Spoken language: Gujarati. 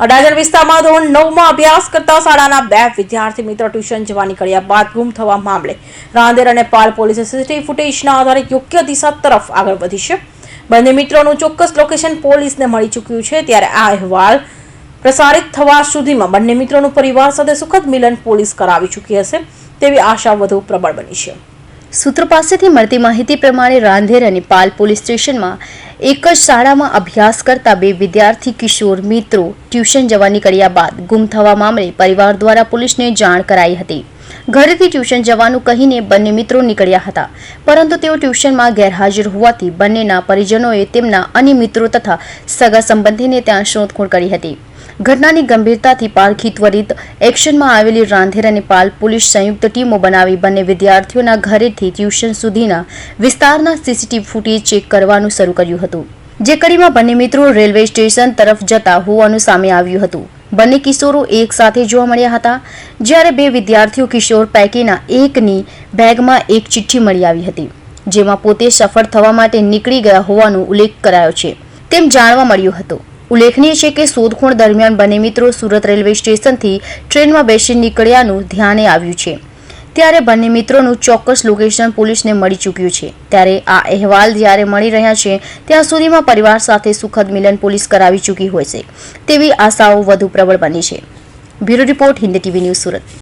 અડાજણ વિસ્તારમાં ધોરણ નવમાં અભ્યાસ કરતા શાળાના બે વિદ્યાર્થી મિત્રો ટ્યુશન જવા નીકળ્યા બાદ ગુમ થવા મામલે. રાંદેર અને પાલ પોલીસે સીસીટીવી ફૂટેજના આધારે યોગ્ય દિશા તરફ આગળ વધી છે. બંને મિત્રોનું ચોક્કસ લોકેશન પોલીસને મળી ચૂક્યું છે ત્યારે આ અહેવાલ પ્રસારિત થવા સુધીમાં બંને મિત્રોનું પરિવાર સાથે સુખદ મિલન પોલીસ કરાવી ચૂકી હશે તેવી આશા વધુ પ્રબળ બની છે. સૂત્રો પાસેથી મળતી માહિતી પ્રમાણે રાંધેર અને પાલ પોલીસ સ્ટેશનમાં એક જ શાળામાં અભ્યાસ કરતા બે વિદ્યાર્થી કિશોર, મિત્રો ટ્યુશન જવા નીકળ્યા બાદ ગુમ થવા મામલે પરિવાર દ્વારા પોલીસને જાણ કરાઈ હતી. ઘરેથી ટ્યુશન જવાનું કહીને બંને મિત્રો નીકળ્યા હતા, પરંતુ તેઓ ટ્યુશનમાં ગેરહાજર હોવાથી બંનેના પરિજનોએ તેમના અન્ય મિત્રો તથા સગા સંબંધીને ત્યાં શોધખોળ કરી હતી. ઘટનાની ગંભીરતાથી પારખી ત્વરિત એક્શનમાં આવેલી રાંધેર અને પાલ પોલીસ સંયુક્ત ટીમો બનાવી બંને વિદ્યાર્થીઓના ઘરેથી ટ્યુશન સુધીના વિસ્તારના સીસીટીવી ફૂટેજ ચેક કરવાનું શરૂ કર્યું હતું. જે કડીમાં બંને મિત્રો રેલવે સ્ટેશન તરફ જતા હોવાનું સામે આવ્યું હતું. બંને કિશોરો એક સાથે જોવા મળ્યા હતા. જ્યારે બે વિદ્યાર્થીઓ કિશોર પૈકીના એકની બેગમાં એક ચિઠ્ઠી મળી આવી હતી, જેમાં પોતે સફળ થવા માટે નીકળી ગયા હોવાનો ઉલ્લેખ કરાયો છે. તેમ જાણવા મળ્યું હતું. ઉલ્લેખનીય છે કે શોધખોળ દરમિયાન બંને મિત્રો સુરત રેલવે સ્ટેશનથી ટ્રેનમાં બેસી નીકળ્યાનું ધ્યાને આવ્યું છે. ત્યારે બંને મિત્રોનું ચોક્કસ લોકેશન પોલીસને મળી ચૂક્યું છે. ત્યારે આ અહેવાલ જ્યારે મળી રહ્યા છે, ત્યાં સુધીમાં પરિવાર સાથે સુખદ મિલન પોલીસ કરાવી ચૂકી હોય છે. તેવી આશાઓ વધુ પ્રબળ બની છે. Bureau report Hindi TV news Surat.